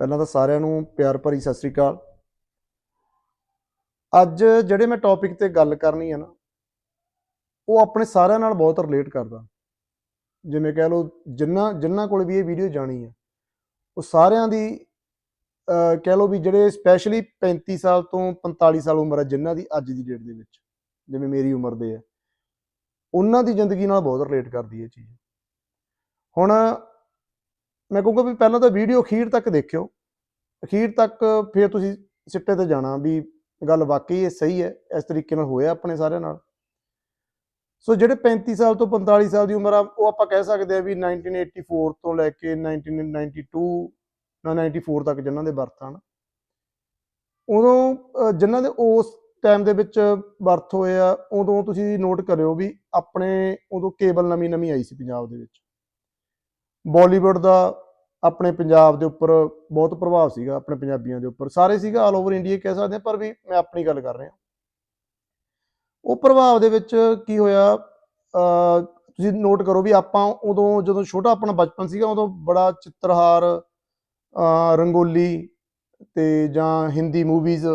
ਪਹਿਲਾਂ ਤਾਂ ਸਾਰਿਆਂ ਨੂੰ ਪਿਆਰ ਭਰੀ ਸਤਿ ਸ੍ਰੀ ਅਕਾਲ। ਅੱਜ ਜਿਹੜੇ ਮੈਂ ਟੌਪਿਕ ਤੇ ਗੱਲ ਕਰਨੀ ਹੈ ਨਾ, ਉਹ ਆਪਣੇ ਸਾਰਿਆਂ ਨਾਲ ਬਹੁਤ ਰਿਲੇਟ ਕਰਦਾ। ਜਿਵੇਂ ਕਹਿ ਲਓ, ਜਿੰਨਾ ਜਿੰਨਾ ਕੋਲ ਵੀ ਇਹ ਵੀਡੀਓ ਜਾਣੀ ਹੈ ਉਹ ਸਾਰਿਆਂ ਦੀ ਕਹਿ ਲਓ ਵੀ ਜਿਹੜੇ ਸਪੈਸ਼ਲੀ 35 ਸਾਲ ਤੋਂ 45 ਸਾਲ ਉਮਰ ਹੈ ਜਿਨ੍ਹਾਂ ਦੀ ਅੱਜ ਦੀ ਡੇਟ ਦੇ ਵਿੱਚ, ਜਿਵੇਂ ਮੇਰੀ ਉਮਰ ਦੇ ਹੈ ਉਹਨਾਂ ਦੀ ਜ਼ਿੰਦਗੀ ਨਾਲ ਬਹੁਤ ਰਿਲੇਟ ਕਰਦੀ ਹੈ ਇਹ ਚੀਜ਼। ਹੁਣ ਮੈਂ ਕਹੂੰਗਾ ਵੀ ਪਹਿਲਾਂ ਤਾਂ ਵੀਡੀਓ ਅਖੀਰ ਤੱਕ ਦੇਖਿਓ। ਅਖੀਰ ਤੱਕ ਫਿਰ ਤੁਸੀਂ ਸਿੱਟੇ ਤੇ ਜਾਣਾ ਵੀ ਗੱਲ ਵਾਕਈ ਇਹ ਸਹੀ ਹੈ ਇਸ ਤਰੀਕੇ ਨਾਲ ਹੋਇਆ ਆਪਣੇ ਸਾਰਿਆਂ ਨਾਲ। ਸੋ ਜਿਹੜੇ 35 ਸਾਲ ਤੋਂ 45 ਸਾਲ ਦੀ ਉਮਰ ਆ ਉਹ ਆਪਾਂ ਕਹਿ ਸਕਦੇ ਆ ਵੀ 1984 ਤੋਂ ਲੈ ਕੇ 1992 ਨਾ 94 ਤੱਕ ਜਿਨ੍ਹਾਂ ਦੇ ਬਰਥ ਹਨ। ਉਦੋਂ ਅਹ, ਜਿਨ੍ਹਾਂ ਦੇ ਉਸ ਟਾਈਮ ਦੇ ਵਿੱਚ ਬਰਥ ਹੋਏ ਆ ਉਦੋਂ ਤੁਸੀਂ ਨੋਟ ਕਰਿਓ ਵੀ ਆਪਣੇ ਉਦੋਂ ਕੇਬਲ ਨਵੀਂ ਨਵੀਂ ਆਈ ਸੀ ਪੰਜਾਬ ਦੇ ਵਿੱਚ। ਬਾਲੀਵੁੱਡ ਦਾ ਆਪਣੇ ਪੰਜਾਬ ਦੇ ਉੱਪਰ ਬਹੁਤ ਪ੍ਰਭਾਵ ਸੀਗਾ ਆਪਣੇ ਪੰਜਾਬੀਆਂ ਦੇ ਉੱਪਰ। ਸਾਰੇ ਸੀਗਾ ਆਲ ਓਵਰ ਇੰਡੀਆ ਕਹਿ ਸਕਦੇ ਹਾਂ ਪਰ ਵੀ ਮੈਂ ਆਪਣੀ ਗੱਲ ਕਰ ਰਿਹਾ। ਉਹ ਪ੍ਰਭਾਵ ਦੇ ਵਿੱਚ ਕੀ ਹੋਇਆ ਤੁਸੀਂ ਨੋਟ ਕਰੋ ਵੀ ਆਪਾਂ ਉਦੋਂ ਜਦੋਂ ਛੋਟਾ ਆਪਣਾ ਬਚਪਨ ਸੀਗਾ ਉਦੋਂ ਬੜਾ ਚਿੱਤਰਹਾਰ ਰੰਗੋਲੀ ਤੇ ਜਾਂ ਹਿੰਦੀ ਮੂਵੀਜ਼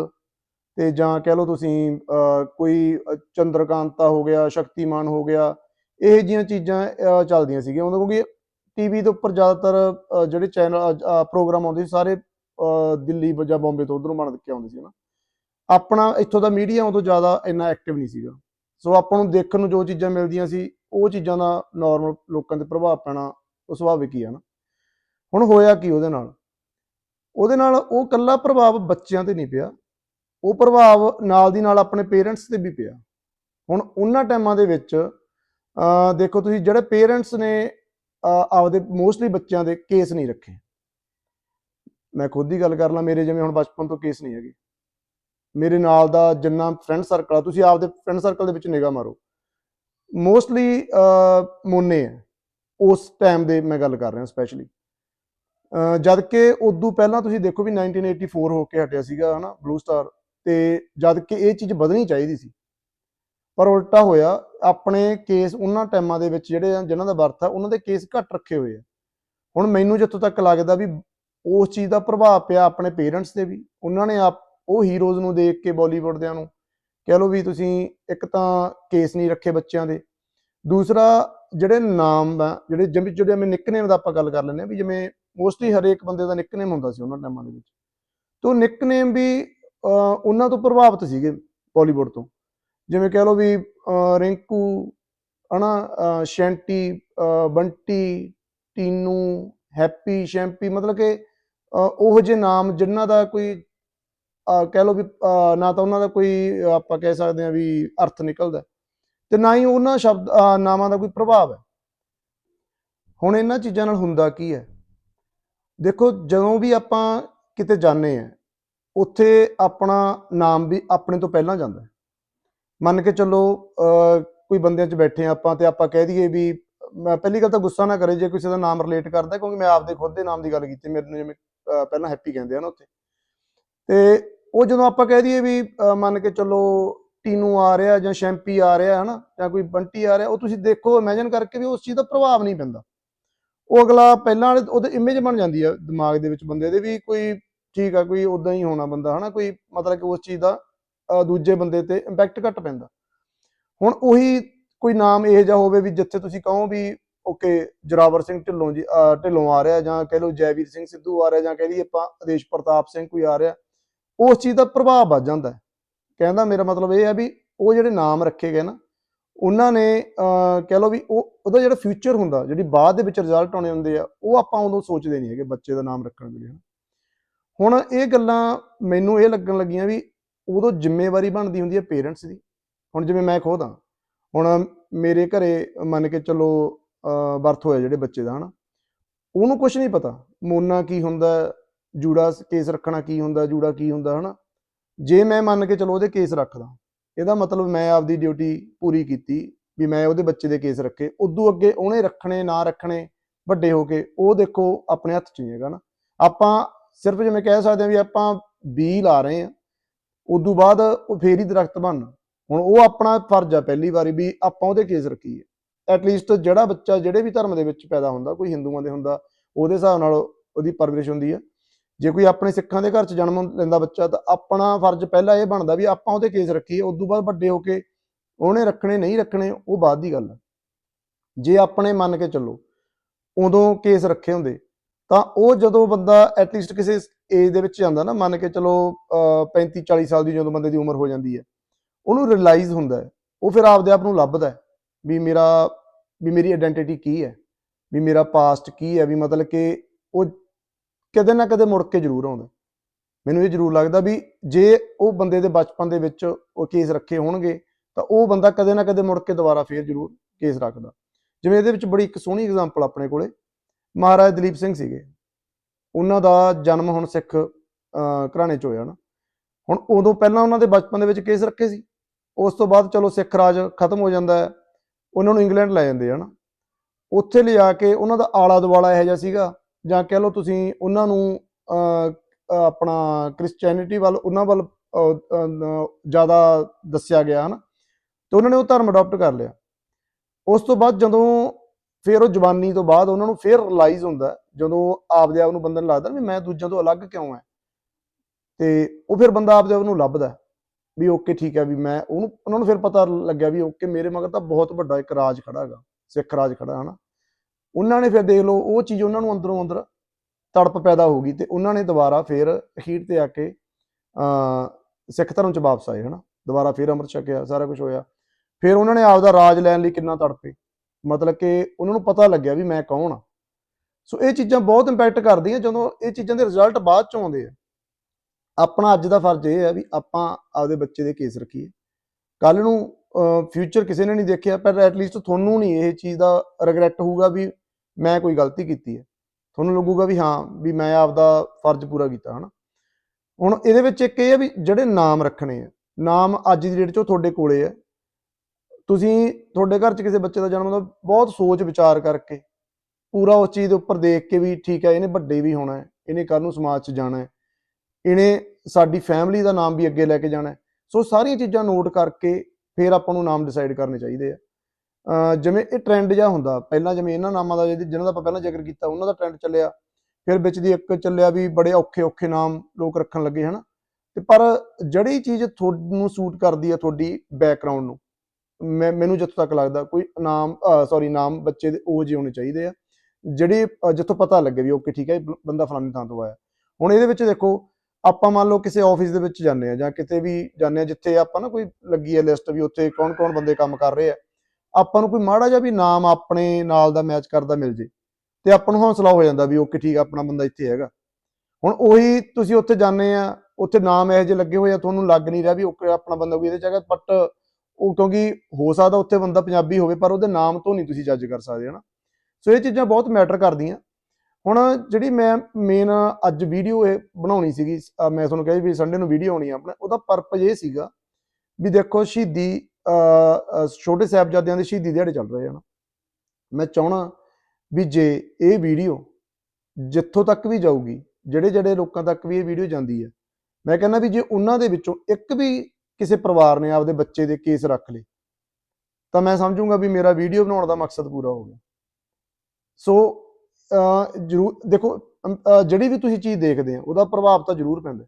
ਤੇ ਜਾਂ ਕਹਿ ਲਓ ਤੁਸੀਂ ਕੋਈ ਅ, ਚੰਦਰਕਾਂਤਾ ਹੋ ਗਿਆ ਸ਼ਕਤੀਮਾਨ ਹੋ ਗਿਆ ਇਹ ਜਿਹੀਆਂ ਚੀਜ਼ਾਂ ਚੱਲਦੀਆਂ ਸੀਗੀਆਂ। ਉਦੋਂ ਕਿਉਂਕਿ ਟੀਵੀ ਦੇ ਉੱਪਰ ਜ਼ਿਆਦਾਤਰ ਅ, ਜਿਹੜੇ ਚੈਨਲ ਪ੍ਰੋਗਰਾਮ ਆਉਂਦੇ ਸੀ ਸਾਰੇ ਅ, ਦਿੱਲੀ ਬ- ਜਾਂ ਬੰਬੇ ਤੋਂ ਉਧਰੋਂ ਬਣ ਕੇ ਆਉਂਦੇ ਸੀ ਨਾ। ਆਪਣਾ ਇੱਥੋਂ ਦਾ ਮੀਡੀਆ ਉਦੋਂ ਜ਼ਿਆਦਾ ਇੰਨਾ ਐਕਟਿਵ ਨਹੀਂ ਸੀਗਾ। ਸੋ ਆਪਾਂ ਨੂੰ ਦੇਖਣ ਨੂੰ ਜੋ ਚੀਜ਼ਾਂ ਮਿਲਦੀਆਂ ਸੀ ਉਹ ਚੀਜ਼ਾਂ ਦਾ ਨਾਰਮਲ ਲੋਕਾਂ ਤੇ ਪ੍ਰਭਾਵ ਪੈਣਾ ਉਹ ਸੁਭਾਵਿਕ ਹੀ ਆ ਨਾ। ਹੁਣ ਹੋਇਆ ਕੀ ਉਹਦੇ ਨਾਲ? ਉਹਦੇ ਨਾਲ ਉਹ ਕੱਲਾ ਪ੍ਰਭਾਵ ਬੱਚਿਆਂ ਤੇ ਨਹੀਂ ਪਿਆ। ਉਹ ਪ੍ਰਭਾਵ ਨਾਲ ਦੀ ਨਾਲ ਆਪਣੇ ਪੇਰੈਂਟਸ ਤੇ ਵੀ ਪਿਆ। ਹੁਣ ਉਹਨਾਂ ਟਾਈਮਾਂ ਦੇ ਵਿੱਚ ਅ, ਦੇਖੋ ਤੁਸੀਂ ਜਿਹੜੇ ਪੇਰੈਂਟਸ ਨੇ ਆਪਦੇ ਮੋਸਟਲੀ ਬੱਚਿਆਂ ਦੇ ਕੇਸ ਨਹੀਂ ਰੱਖੇ। ਮੈਂ ਖੁਦ ਦੀ ਗੱਲ ਕਰ ਲਾਂ, ਮੇਰੇ ਜਿਵੇਂ ਹੁਣ ਬਚਪਨ ਤੋਂ ਕੇਸ ਨਹੀਂ ਹੈਗੇ। ਮੇਰੇ ਨਾਲ ਦਾ ਜਿੰਨਾ ਫਰੈਂਡ ਸਰਕਲ ਆ, ਤੁਸੀਂ ਆਪਦੇ ਫਰੈਂਡ ਸਰਕਲ ਦੇ ਵਿੱਚ ਨਿਗਾਹ ਮਾਰੋ। ਮੋਸਟਲੀ ਮੋਨੇ ਹੈ ਉਸ ਟਾਈਮ ਦੇ ਮੈਂ ਗੱਲ ਕਰ ਰਿਹਾ ਸਪੈਸ਼ਲੀ ਜਦ ਕਿ ਉਦੋਂ ਪਹਿਲਾਂ ਤੁਸੀਂ ਦੇਖੋ ਵੀ 1984 ਹੋ ਕੇ ਹਟਿਆ ਸੀਗਾ, ਹਨਾ ਬਲੂ ਸਟਾਰ ਤੇ ਜਦ ਕਿ ਇਹ ਚੀਜ਼ ਵਧਣੀ ਚਾਹੀਦੀ ਸੀ। ਪਰ ਉਲਟਾ ਹੋਇਆ ਆਪਣੇ ਕੇਸ ਉਹਨਾਂ ਟਾਈਮਾਂ ਦੇ ਵਿੱਚ ਜਿਹੜੇ ਆ, ਜਿਨ੍ਹਾਂ ਦਾ ਬਰਥ ਆ ਉਹਨਾਂ ਦੇ ਕੇਸ ਘੱਟ ਰੱਖੇ ਹੋਏ ਆ। ਹੁਣ ਮੈਨੂੰ ਜਿੱਥੋਂ ਤੱਕ ਲੱਗਦਾ ਵੀ ਉਸ ਚੀਜ਼ ਦਾ ਪ੍ਰਭਾਵ ਪਿਆ ਆਪਣੇ ਪੇਰੈਂਟਸ ਤੇ ਵੀ ਉਹਨਾਂ ਨੇ ਆਪ ਉਹ ਹੀਰੋਜ਼ ਨੂੰ ਦੇਖ ਕੇ ਬਾਲੀਵੁੱਡ ਦਿਆਂ ਨੂੰ ਕਹਿ ਲਓ ਵੀ ਤੁਸੀਂ ਇੱਕ ਤਾਂ ਕੇਸ ਨਹੀਂ ਰੱਖੇ ਬੱਚਿਆਂ ਦੇ। ਦੂਸਰਾ ਜਿਹੜੇ ਨਾਮ ਆ ਜਿਹੜੇ ਜਿਵੇਂ ਜਿਹੜੇ ਮੈਂ ਨਿਕਨੇਮ ਦਾ ਆਪਾਂ ਗੱਲ ਕਰ ਲੈਂਦੇ ਆ ਵੀ ਜਿਵੇਂ ਮੋਸਟਲੀ ਹਰੇਕ ਬੰਦੇ ਦਾ ਨਿਕਨੇਮ ਹੁੰਦਾ ਸੀ ਉਹਨਾਂ ਟਾਈਮਾਂ ਦੇ ਵਿੱਚ। ਤੋਂ ਨਿਕਨੇਮ ਵੀ ਉਹਨਾਂ ਤੋਂ ਪ੍ਰਭਾਵਿਤ ਸੀਗੇ ਬਾਲੀਵੁੱਡ ਤੋਂ। ਜਿਵੇਂ ਕਹਿ ਲਓ ਵੀ ਅਹ, ਰਿੰਕੂ ਹਨਾ ਸ਼ੈਂਟੀ ਅਹ, ਬੰਟੀ ਟੀਨੂ ਹੈਪੀ ਸ਼ੈਂਪੀ ਮਤਲਬ ਕਿ ਉਹ ਉਹੋ ਜਿਹੇ ਨਾਮ ਜਿਨ੍ਹਾਂ ਦਾ ਕੋਈ ਕਹਿ ਲਓ ਵੀ ਨਾ ਤਾਂ ਉਹਨਾਂ ਦਾ ਕੋਈ ਆਪਾਂ ਕਹਿ ਸਕਦੇ ਹਾਂ ਵੀ ਅਰਥ ਨਿਕਲਦਾ ਤੇ ਨਾ ਹੀ ਉਹਨਾਂ ਸ਼ਬਦ ਨਾਮਾਂ ਦਾ ਕੋਈ ਪ੍ਰਭਾਵ ਹੈ। ਹੁਣ ਇਹਨਾਂ ਚੀਜ਼ਾਂ ਨਾਲ ਹੁੰਦਾ ਕੀ ਹੈ? ਦੇਖੋ ਜਦੋਂ ਵੀ ਆਪਾਂ ਕਿਤੇ ਜਾਂਦੇ ਆ ਉੱਥੇ ਆਪਣਾ ਨਾਮ ਵੀ ਆਪਣੇ ਤੋਂ ਪਹਿਲਾਂ ਜਾਂਦਾ ਮੰਨ ਕੇ ਚੱਲੋ ਅਹ, ਕੋਈ ਬੰਦਿਆਂ 'ਚ ਬੈਠੇ ਆ ਆਪਾਂ ਤੇ ਆਪਾਂ ਕਹਿ ਦਈਏ ਵੀ ਮੈਂ ਪਹਿਲੀ ਗੱਲ ਤਾਂ ਗੁੱਸਾ ਨਾ ਕਰੇ ਜੇ ਕਿਸੇ ਦਾ ਨਾਮ ਰਿਲੇਟ ਕਰਦਾ ਕਿਉਂਕਿ ਮੈਂ ਆਪਦੇ ਖੁਦ ਦੇ ਨਾਮ ਦੀ ਗੱਲ ਕੀਤੀ ਮੇਰੇ ਨੂੰ ਜਿਵੇਂ ਪਹਿਲਾਂ ਹੈਪੀ ਕਹਿੰਦੇ ਆ ਨਾ ਉੱਥੇ। ਤੇ ਉਹ ਜਦੋਂ ਆਪਾਂ ਕਹਿ ਦਈਏ ਵੀ ਮੰਨ ਕੇ ਚੱਲੋ ਟੀਨੂ ਆ ਰਿਹਾ ਜਾਂ ਸ਼ੈਂਪੀ ਆ ਰਿਹਾ ਹਨਾ ਜਾਂ ਕੋਈ ਬੰਟੀ ਆ ਰਿਹਾ ਉਹ ਤੁਸੀਂ ਦੇਖੋ ਇਮੇਜਿਨ ਕਰਕੇ ਵੀ ਉਸ ਚੀਜ਼ ਦਾ ਪ੍ਰਭਾਵ ਨਹੀਂ ਪੈਂਦਾ। ਉਹ ਅਗਲਾ ਪਹਿਲਾਂ ਵਾਲੇ ਉਹਦੇ ਇਮੇਜ ਬਣ ਜਾਂਦੀ ਆ ਦਿਮਾਗ ਦੇ ਵਿੱਚ ਬੰਦੇ ਦੇ ਵੀ ਕੋਈ ਠੀਕ ਆ ਕੋਈ ਉਦਾਂ ਹੀ ਹੋਣਾ ਬੰਦਾ ਹਨਾ ਕੋਈ ਮਤਲਬ ਕਿ ਉਸ ਚੀਜ਼ ਦਾ ਦੂਜੇ ਬੰਦੇ ਤੇ ਇੰਪੈਕਟ ਘੱਟ ਪੈਂਦਾ। ਹੁਣ ਉਹੀ ਕੋਈ ਨਾਮ ਇਹ ਜਿਹਾ ਹੋਵੇ ਵੀ ਜਿੱਥੇ ਤੁਸੀਂ ਕਹੋ ਵੀ ਓਕੇ ਜਰਾਵਰ ਸਿੰਘ ਢਿੱਲੋਂ ਜੀ ਢਿੱਲੋਂ ਆ ਰਿਹਾ ਜਾਂ ਕਹਿ ਲਓ ਜੈਵੀਰ ਸਿੰਘ ਸਿੱਧੂ ਆ ਰਿਹਾ ਜਾਂ ਕਹਿ ਲਈਏ ਆਪਾਂ ਆਦੇਸ਼ ਪ੍ਰਤਾਪ ਸਿੰਘ ਕੋਈ ਆ ਰਿਹਾ, ਉਸ ਚੀਜ਼ ਦਾ ਪ੍ਰਭਾਵ ਵੱਧ ਜਾਂਦਾ ਕਹਿੰਦਾ ਮੇਰਾ ਮਤਲਬ ਇਹ ਹੈ ਵੀ ਉਹ ਜਿਹੜੇ ਨਾਮ ਰੱਖੇ ਗਏ ਨਾ, ਉਹਨਾਂ ਨੇ ਕਹਿ ਲਓ ਵੀ ਉਹ, ਉਹਦਾ ਜਿਹੜਾ ਫਿਊਚਰ ਹੁੰਦਾ, ਜਿਹੜੀ ਬਾਅਦ ਦੇ ਵਿੱਚ ਰਿਜ਼ਲਟ ਆਉਣੇ ਹੁੰਦੇ ਆ, ਉਹ ਆਪਾਂ ਉਦੋਂ ਸੋਚਦੇ ਨਹੀਂ ਹੈਗੇ ਬੱਚੇ ਦਾ ਨਾਮ ਰੱਖਣ ਵੇਲੇ। ਹੁਣ ਇਹ ਗੱਲਾਂ ਮੈਨੂੰ ਇਹ ਲੱਗਣ ਲੱਗੀਆਂ ਵੀ ਉਦੋਂ ਜ਼ਿੰਮੇਵਾਰੀ ਬਣਦੀ ਹੁੰਦੀ ਹੈ ਪੇਰੈਂਟਸ ਦੀ। ਹੁਣ ਜਿਵੇਂ ਮੈਂ ਖੁਦ ਹਾਂ ਹੁਣ ਮੇਰੇ ਘਰੇ ਮੰਨ ਕੇ ਚੱਲੋ ਬਰਥ ਹੋਇਆ ਜਿਹੜੇ ਬੱਚੇ ਦਾ, ਹਨਾ। ਉਹਨੂੰ ਕੁਝ ਨਹੀਂ ਪਤਾ, ਮੋਨਾ ਕੀ ਹੁੰਦਾ, ਜੂੜਾ ਕੇਸ ਰੱਖਣਾ ਕੀ ਹੁੰਦਾ, ਜੂੜਾ ਕੀ ਹੁੰਦਾ, ਹਨਾ। ਜੇ ਮੈਂ ਮੰਨ ਕੇ ਚਲੋ ਉਹਦੇ ਕੇਸ ਰੱਖਦਾ, ਇਹਦਾ ਮਤਲਬ ਮੈਂ ਆਪਦੀ ਡਿਊਟੀ ਪੂਰੀ ਕੀਤੀ ਵੀ ਮੈਂ ਉਹਦੇ ਬੱਚੇ ਦੇ ਕੇਸ ਰੱਖੇ। ਉਦੋਂ ਅੱਗੇ ਉਹਨੇ ਰੱਖਣੇ, ਨਾ ਰੱਖਣੇ, ਵੱਡੇ ਹੋ ਕੇ, ਉਹ ਦੇਖੋ ਆਪਣੇ ਹੱਥ 'ਚ ਨਹੀਂ ਹੈਗਾ ਨਾ ਆਪਾਂ ਸਿਰਫ ਜਿਵੇਂ ਕਹਿ ਸਕਦੇ ਹਾਂ ਵੀ ਆਪਾਂ ਬੀ ਲਾ ਰਹੇ ਹਾਂ ਉਦੋਂ ਬਾਅਦ ਉਹ ਫੇਰ ਹੀ ਦਰਖਤ ਬਣਨਾ ਹੁਣ ਉਹ ਆਪਣਾ ਫਰਜ਼ ਆ ਪਹਿਲੀ ਵਾਰੀ ਵੀ ਆਪਾਂ ਉਹਦੇ ਕੇਸ ਰੱਖੀਏ। ਐਟਲੀਸਟ ਜਿਹੜਾ ਬੱਚਾ, ਜਿਹੜੇ ਵੀ ਧਰਮ ਦੇ ਵਿੱਚ ਪੈਦਾ ਹੁੰਦਾ, ਕੋਈ ਹਿੰਦੂਆਂ ਦੇ ਹੁੰਦਾ, ਉਹਦੇ ਹਿਸਾਬ ਨਾਲ ਉਹਦੀ ਪਰਵਰਿਸ਼ ਹੁੰਦੀ ਆ। ਜੇ ਕੋਈ ਆਪਣੇ ਸਿੱਖਾਂ ਦੇ ਘਰ 'ਚ ਜਨਮ ਲੈਂਦਾ ਬੱਚਾ, ਤਾਂ ਆਪਣਾ ਫਰਜ਼ ਪਹਿਲਾਂ ਇਹ ਬਣਦਾ ਵੀ ਆਪਾਂ ਉਹਦੇ ਕੇਸ ਰੱਖੀਏ ਉਸ ਤੋਂ ਬਾਅਦ ਵੱਡੇ ਹੋ ਕੇ ਉਹਨੇ ਰੱਖਣੇ, ਨਹੀਂ ਰੱਖਣੇ, ਉਹ ਬਾਅਦ ਦੀ ਗੱਲ ਹੈ ਜੇ ਆਪਣੇ ਮੰਨ ਕੇ ਚੱਲੋ, ਉਦੋਂ ਕੇਸ ਰੱਖੇ ਹੁੰਦੇ ਤਾਂ ਉਹ ਜਦੋਂ ਬੰਦਾ ਐਟਲੀਸਟ ਕਿਸੇ ਏਜ ਦੇ ਵਿੱਚ ਜਾਂਦਾ ਨਾ, ਮੰਨ ਕੇ ਚਲੋ 35 40 ਸਾਲ ਦੀ ਜਦੋਂ ਬੰਦੇ ਦੀ ਉਮਰ ਹੋ ਜਾਂਦੀ ਹੈ, ਉਹਨੂੰ ਰਿਅਲਾਈਜ਼ ਹੁੰਦਾ ਹੈ, ਉਹ ਫਿਰ ਆਪਦੇ ਆਪ ਨੂੰ ਲੱਭਦਾ ਹੈ ਵੀ ਮੇਰਾ, ਵੀ ਮੇਰੀ ਆਇਡੈਂਟੀਟੀ ਕੀ ਹੈ, ਵੀ ਮੇਰਾ ਪਾਸਟ ਕੀ ਹੈ, ਵੀ ਮਤਲਬ ਕਿ ਉਹ ਕਦੇ ਨਾ ਕਦੇ ਮੁੜ ਕੇ ਜ਼ਰੂਰ ਆਉਂਦਾ ਮੈਨੂੰ ਇਹ ਜ਼ਰੂਰ ਲੱਗਦਾ ਵੀ ਜੇ ਉਹ ਬੰਦੇ ਦੇ ਬਚਪਨ ਦੇ ਵਿੱਚ ਉਹ ਕੇਸ ਰੱਖੇ ਹੋਣਗੇ, ਤਾਂ ਉਹ ਬੰਦਾ ਕਦੇ ਨਾ ਕਦੇ ਮੁੜ ਕੇ ਦੁਬਾਰਾ ਫੇਰ ਜ਼ਰੂਰ ਕੇਸ ਰੱਖਦਾ। ਜਿਵੇਂ ਇਹਦੇ ਵਿੱਚ ਬੜੀ ਇੱਕ ਸੋਹਣੀ ਐਗਜ਼ਾਮਪਲ ਆਪਣੇ ਕੋਲੇ ਮਹਾਰਾਜ ਦਲੀਪ ਸਿੰਘ ਸੀਗੇ। ਉਹਨਾਂ ਦਾ ਜਨਮ ਹੁਣ ਸਿੱਖ ਘਰਾਣੇ ਚ ਹੋਇਆ ਨਾ। ਹੁਣ ਉਦੋਂ ਪਹਿਲਾਂ ਉਹਨਾਂ ਦੇ ਬਚਪਨ ਦੇ ਵਿੱਚ ਕੇਸ ਰੱਖੇ ਸੀ। ਉਸ ਤੋਂ ਬਾਅਦ ਚਲੋ ਸਿੱਖ ਰਾਜ ਖਤਮ ਹੋ ਜਾਂਦਾ ਹੈ। ਉਹਨਾਂ ਨੂੰ ਇੰਗਲੈਂਡ ਲੈ ਜਾਂਦੇ ਆ ਨਾ। ਉੱਥੇ ਲਿਜਾ ਕੇ ਉਹਨਾਂ ਦਾ ਆਲਾ ਦੁਆਲਾ ਇਹੋ ਜਿਹਾ ਸੀਗਾ। ਜਾਂ ਕਹਿ ਲਓ ਤੁਸੀਂ ਉਹਨਾਂ ਨੂੰ ਆਪਣਾ ਕ੍ਰਿਸਚੀਅਨਿਟੀ ਵੱਲ, ਉਹਨਾਂ ਵੱਲ ਜ਼ਿਆਦਾ ਦੱਸਿਆ ਗਿਆ ਹਨਾ ਤੇ ਉਹਨਾਂ ਨੇ ਉਹ ਧਰਮ ਅਡਾਪਟ ਕਰ ਲਿਆ। ਉਸ ਤੋਂ ਬਾਅਦ ਜਦੋਂ ਫਿਰ ਉਹ ਜਵਾਨੀ ਤੋਂ ਬਾਅਦ ਉਹਨਾਂ ਨੂੰ ਫਿਰ ਰਿਅਲਾਈਜ਼ ਹੁੰਦਾ ਜਦੋਂ ਆਪਦੇ ਆਪ ਨੂੰ ਬੰਦੇ ਨੂੰ ਲੱਗਦਾ ਵੀ ਮੈਂ ਦੂਜਿਆਂ ਤੋਂ ਅਲੱਗ ਕਿਉਂ ਹਾਂ। ਤੇ ਉਹ ਫਿਰ ਬੰਦਾ ਆਪਦੇ ਆਪ ਨੂੰ ਲੱਭਦਾ ਵੀ ਓਕੇ ਠੀਕ ਹੈ ਵੀ ਮੈਂ ਉਹਨੂੰ, ਉਹਨਾਂ ਨੂੰ ਫਿਰ ਪਤਾ ਲੱਗਿਆ ਵੀ ਓਕੇ ਮੇਰੇ ਮਗਰ ਤਾਂ ਬਹੁਤ ਵੱਡਾ ਇੱਕ ਰਾਜ ਖੜਾ ਹੈਗਾ, ਸਿੱਖ ਰਾਜ ਖੜਾ ਹਨਾ। ਉਹਨਾਂ ਨੇ ਫਿਰ ਦੇਖ ਲਓ, ਉਹ ਚੀਜ਼ ਉਹਨਾਂ ਨੂੰ ਅੰਦਰੋਂ ਅੰਦਰ ਤੜਪ ਪੈਦਾ ਹੋ ਗਈ ਤੇ ਉਹਨਾਂ ਨੇ ਦੁਬਾਰਾ ਫਿਰ ਅਖੀਰ ਤੇ ਆ ਕੇ ਅ ਸਿੱਖ ਧਰਮ ਚ ਵਾਪਸ ਆਏ ਹਨਾ। ਦੁਬਾਰਾ ਫਿਰ ਅੰਮ੍ਰਿਤ ਛਕਿਆ, ਸਾਰਾ ਕੁਝ ਹੋਇਆ। ਫਿਰ ਉਹਨਾਂ ਨੇ ਆਪਦਾ ਰਾਜ ਲੈਣ ਲਈ ਕਿੰਨਾ ਤੜਪੇ। ਮਤਲਬ ਕਿ ਉਹਨਾਂ ਨੂੰ ਪਤਾ ਲੱਗਿਆ ਵੀ ਮੈਂ ਕੌਣ ਆ। ਸੋ ਇਹ ਚੀਜ਼ਾਂ ਬਹੁਤ ਇੰਪੈਕਟ ਕਰਦੀਆਂ ਜਦੋਂ ਇਹ ਚੀਜ਼ਾਂ ਦੇ ਰਿਜ਼ਲਟ ਬਾਅਦ ਚ ਆਉਂਦੇ ਆ। ਆਪਣਾ ਅੱਜ ਦਾ ਫਰਜ਼ ਇਹ ਹੈ ਵੀ ਆਪਾਂ ਆਪਦੇ ਬੱਚੇ ਦੇ ਕੇਸ ਰੱਖੀਏ। ਕੱਲ ਨੂੰ ਫਿਊਚਰ ਕਿਸੇ ਨੇ ਨਹੀਂ ਦੇਖਿਆ, ਪਰ ਐਟਲੀਸਟ ਤੁਹਾਨੂੰ ਨਹੀਂ ਇਹ ਚੀਜ਼ ਦਾ ਰਿਗਰੈਟ ਹੋਊਗਾ ਵੀ ਮੈਂ ਕੋਈ ਗਲਤੀ ਕੀਤੀ ਹੈ। ਤੁਹਾਨੂੰ ਲੱਗੂਗਾ ਵੀ ਹਾਂ, ਵੀ ਮੈਂ ਆਪਦਾ ਫਰਜ਼ ਪੂਰਾ ਕੀਤਾ, ਹਨਾ। ਹੁਣ ਇਹਦੇ ਵਿੱਚ ਇੱਕ ਇਹ ਹੈ ਵੀ ਜਿਹੜੇ ਨਾਮ ਰੱਖਣੇ ਆ, ਨਾਮ ਅੱਜ ਦੀ ਡੇਟ 'ਚ ਤੁਹਾਡੇ ਕੋਲੇ ਹੈ ਤੁਸੀਂ ਤੁਹਾਡੇ ਘਰ 'ਚ ਕਿਸੇ ਬੱਚੇ ਦਾ ਜਨਮ ਹੁੰਦਾ, ਬਹੁਤ ਸੋਚ ਵਿਚਾਰ ਕਰਕੇ, ਪੂਰਾ ਉਸ ਚੀਜ਼ ਦੇ ਉੱਪਰ ਦੇਖ ਕੇ ਵੀ ਠੀਕ ਹੈ, ਇਹਨੇ ਵੱਡੇ ਵੀ ਹੋਣਾ ਹੈ, ਇਹਨੇ ਕੱਲ ਨੂੰ ਸਮਾਜ 'ਚ ਜਾਣਾ ਹੈ, ਇਹਨੇ ਸਾਡੀ ਫੈਮਿਲੀ ਦਾ ਨਾਮ ਵੀ ਅੱਗੇ ਲੈ ਕੇ ਜਾਣਾ ਹੈ। ਸੋ ਸਾਰੀਆਂ ਚੀਜ਼ਾਂ ਨੋਟ ਕਰਕੇ ਫਿਰ ਆਪਾਂ ਨੂੰ ਨਾਮ ਡਿਸਾਈਡ ਕਰਨੇ ਚਾਹੀਦੇ ਆ। ਜਿਵੇਂ ਇਹ ਟ੍ਰੈਂਡ ਜਿਹਾ ਹੁੰਦਾ, ਪਹਿਲਾਂ ਜਿਵੇਂ ਇਹਨਾਂ ਨਾਮਾਂ ਦਾ ਜਿਹਨਾਂ ਦਾ ਆਪਾਂ ਪਹਿਲਾਂ ਜ਼ਿਕਰ ਕੀਤਾ, ਉਹਨਾਂ ਦਾ ਟ੍ਰੈਂਡ ਚੱਲਿਆ, ਫਿਰ ਵਿੱਚ ਦੀ ਇੱਕ ਚੱਲਿਆ ਵੀ ਬੜੇ ਔਖੇ ਔਖੇ ਨਾਮ ਲੋਕ ਰੱਖਣ ਲੱਗੇ, ਹਨਾ? ਤੇ ਪਰ ਜਿਹੜੀ ਚੀਜ਼ ਤੁਹਾਨੂੰ ਸੂਟ ਕਰਦੀ ਹੈ ਤੁਹਾਡੀ ਬੈਕਗ੍ਰਾਉਂਡ ਨੂੰ ਮੈਂ, ਮੈਨੂੰ ਜਿੱਥੋਂ ਤੱਕ ਲੱਗਦਾ ਕੋਈ ਨਾਮ ਸੌਰੀ ਨਾਮ ਬੱਚੇ ਦੇ ਉਹ ਜਿਹੇ ਹੋਣੇ ਚਾਹੀਦੇ ਆ। ਜਿਹੜੀ ਜਿੱਥੋਂ ਪਤਾ ਲੱਗੇ ਵੀ ਓਕੇ ਠੀਕ ਹੈ ਬੰਦਾ ਫਲਾਣੀ ਥਾਂ ਤੋਂ ਆਇਆ। ਹੁਣ ਇਹਦੇ ਵਿੱਚ ਦੇਖੋ, ਆਪਾਂ ਮੰਨ ਲਓ ਕਿਸੇ ਆਫਿਸ ਦੇ ਵਿੱਚ ਜਾਂਦੇ ਆ ਜਾਂ ਕਿਤੇ ਵੀ ਜਾਂਦੇ ਆ, ਜਿੱਥੇ ਆਪਾਂ ਨਾ ਕੋਈ ਲੱਗੀ ਹੈ ਲਿਸਟ ਵੀ ਉੱਥੇ ਕੌਣ ਕੌਣ ਬੰਦੇ ਕੰਮ ਕਰ ਰਹੇ ਆ। ਆਪਾਂ ਨੂੰ ਕੋਈ ਮਾੜਾ ਜਿਹਾ ਵੀ ਨਾਮ ਆਪਣੇ ਨਾਲ ਦਾ ਮੈਚ ਕਰਦਾ ਮਿਲ ਜੇ ਤੇ ਆਪਾਂ ਨੂੰ ਹੌਸਲਾ ਹੋ ਜਾਂਦਾ ਵੀ ਓਕੇ ਠੀਕ ਆ, ਆਪਣਾ ਬੰਦਾ ਇੱਥੇ ਹੈਗਾ। ਹੁਣ ਉਹੀ ਤੁਸੀਂ ਉੱਥੇ ਜਾਂਦੇ ਆ, ਉੱਥੇ ਨਾਮ ਇਹੋ ਜਿਹੇ ਲੱਗੇ ਹੋਏ ਆ, ਤੁਹਾਨੂੰ ਲੱਗ ਨਹੀਂ ਰਿਹਾ ਵੀ ਓਕੇ ਆਪਣਾ ਬੰਦਾ ਕੋਈ ਇਹਦੇ ਚ ਹੈਗਾ ਬਟ ਉਹ ਕਿਉਂਕਿ ਹੋ ਸਕਦਾ ਉੱਥੇ ਬੰਦਾ ਪੰਜਾਬੀ ਹੋਵੇ, ਪਰ ਉਹਦੇ ਨਾਮ ਤੋਂ ਨਹੀਂ ਤੁਸੀਂ ਜੱਜ ਕਰ ਸਕਦੇ, ਹਨਾ? ਸੋ ਇਹ ਚੀਜ਼ਾਂ ਬਹੁਤ ਮੈਟਰ ਕਰਦੀਆਂ। ਹੁਣ ਜਿਹੜੀ ਮੈਂ ਮੇਨ ਅੱਜ ਵੀਡੀਓ ਇਹ ਬਣਾਉਣੀ ਸੀਗੀ ਮੈਂ ਤੁਹਾਨੂੰ ਕਿਹਾ ਵੀ ਸੰਡੇ ਨੂੰ ਵੀਡੀਓ ਆਉਣੀ ਆ ਆਪਣਾ, ਉਹਦਾ ਪਰਪਸ ਇਹ ਸੀਗਾ ਵੀ ਦੇਖੋ ਸ਼ਹੀਦੀ ਛੋਟੇ ਸਾਹਿਬਜ਼ਾਦਿਆਂ ਦੇ ਸ਼ਹੀਦੀ ਦਿਹਾੜੇ ਚੱਲ ਰਹੇ ਹਨ? ਮੈਂ ਚਾਹਣਾ ਵੀ ਜੇ ਇਹ ਵੀਡੀਓ ਜਿੱਥੋਂ ਤੱਕ ਵੀ ਜਾਊਗੀ ਜਿਹੜੇ ਜਿਹੜੇ ਲੋਕਾਂ ਤੱਕ ਵੀ ਇਹ ਵੀਡੀਓ ਜਾਂਦੀ ਹੈ ਮੈਂ ਕਹਿੰਦਾ ਵੀ ਜੇ ਉਹਨਾਂ ਦੇ ਵਿੱਚੋਂ ਇੱਕ ਵੀ ਕਿਸੇ ਪਰਿਵਾਰ ਨੇ ਆਪਦੇ ਬੱਚੇ ਦੇ ਕੇਸ ਰੱਖ ਲਏ, ਤਾਂ ਮੈਂ ਸਮਝੂੰਗਾ ਵੀ ਮੇਰਾ ਵੀਡੀਓ ਬਣਾਉਣ ਦਾ ਮਕਸਦ ਪੂਰਾ ਹੋ ਗਿਆ। ਸੋ ਜਰੂਰ, ਦੇਖੋ ਜਿਹੜੀ ਵੀ ਤੁਸੀਂ ਚੀਜ਼ ਦੇਖਦੇ ਆ, ਉਹਦਾ ਪ੍ਰਭਾਵ ਤਾਂ ਜ਼ਰੂਰ ਪੈਂਦਾ।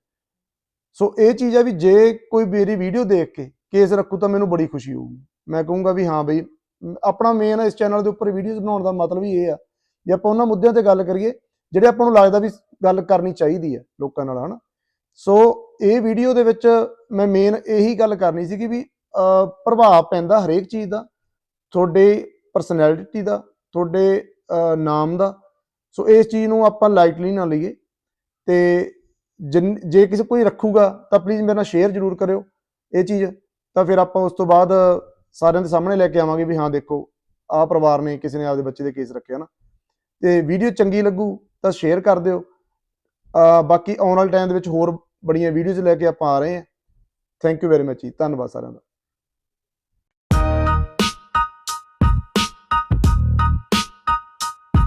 ਸੋ ਇਹ ਚੀਜ਼ ਹੈ ਵੀ ਜੇ ਕੋਈ ਮੇਰੀ ਵੀਡੀਓ ਦੇਖ ਕੇ ਕੇਸ ਰੱਖੂ ਤਾਂ ਮੈਨੂੰ ਬੜੀ ਖੁਸ਼ੀ ਹੋਊਗੀ। ਮੈਂ ਕਹੂੰਗਾ ਵੀ ਹਾਂ ਬਈ ਆਪਣਾ ਮੇਨ ਇਸ ਚੈਨਲ ਦੇ ਉੱਪਰ ਵੀਡੀਓਜ਼ ਬਣਾਉਣ ਦਾ ਮਤਲਬ ਹੀ ਇਹ ਆ ਜੇ ਆਪਾਂ ਉਹਨਾਂ ਮੁੱਦਿਆਂ ਤੇ ਗੱਲ ਕਰੀਏ, ਜਿਹੜੇ ਆਪਾਂ ਨੂੰ ਲੱਗਦਾ ਵੀ ਗੱਲ ਕਰਨੀ ਚਾਹੀਦੀ ਹੈ ਲੋਕਾਂ ਨਾਲ, ਹਨਾ? ਸੋ ਇਹ ਵੀਡੀਓ ਦੇ ਵਿੱਚ ਮੈਂ ਮੇਨ ਇਹੀ ਗੱਲ ਕਰਨੀ ਸੀ ਕਿ ਵੀ ਪ੍ਰਭਾਵ ਪੈਂਦਾ ਹਰੇਕ ਚੀਜ਼ ਦਾ, ਤੁਹਾਡੇ ਪਰਸਨੈਲਿਟੀ ਦਾ, ਤੁਹਾਡੇ ਨਾਮ ਦਾ। ਸੋ ਇਸ ਚੀਜ਼ ਨੂੰ ਆਪਾਂ ਲਾਈਟਲੀ ਨਾ ਲਈਏ। ਤੇ ਜੇ ਕਿਸੇ ਕੋਈ ਰੱਖੂਗਾ, ਤਾਂ ਪਲੀਜ਼ ਮੇਰੇ ਨਾਲ ਸ਼ੇਅਰ ਜ਼ਰੂਰ ਕਰਿਓ ਇਹ ਚੀਜ਼। ਤਾਂ ਫਿਰ ਆਪਾਂ ਉਸ ਤੋਂ ਬਾਅਦ ਸਾਰਿਆਂ ਦੇ ਸਾਹਮਣੇ ਲੈ ਕੇ ਆਵਾਂਗੇ ਵੀ ਹਾਂ, ਦੇਖੋ, ਆਹ ਪਰਿਵਾਰ ਨੇ ਕਿਸੇ ਨੇ ਆਪਦੇ ਬੱਚੇ ਦੇ ਕੇਸ ਰੱਖਿਆ ਨਾ ਤੇ ਵੀਡੀਓ ਚੰਗੀ ਲੱਗੂ ਤਾਂ ਸ਼ੇਅਰ ਕਰ ਦਿਓ। ਬਾਕੀ ਆਉਣ ਵਾਲੇ ਟਾਈਮ ਦੇ ਵਿੱਚ ਹੋਰ ਬੜੀਆਂ ਵੀਡੀਓਜ਼ ਲੈ ਕੇ ਆਪਾਂ ਆ ਰਹੇ ਹਾਂ। ਥੈਂਕ ਯੂ ਵੈਰੀ ਮੱਚ ਜੀ। ਧੰਨਵਾਦ ਸਾਰਿਆਂ ਦਾ।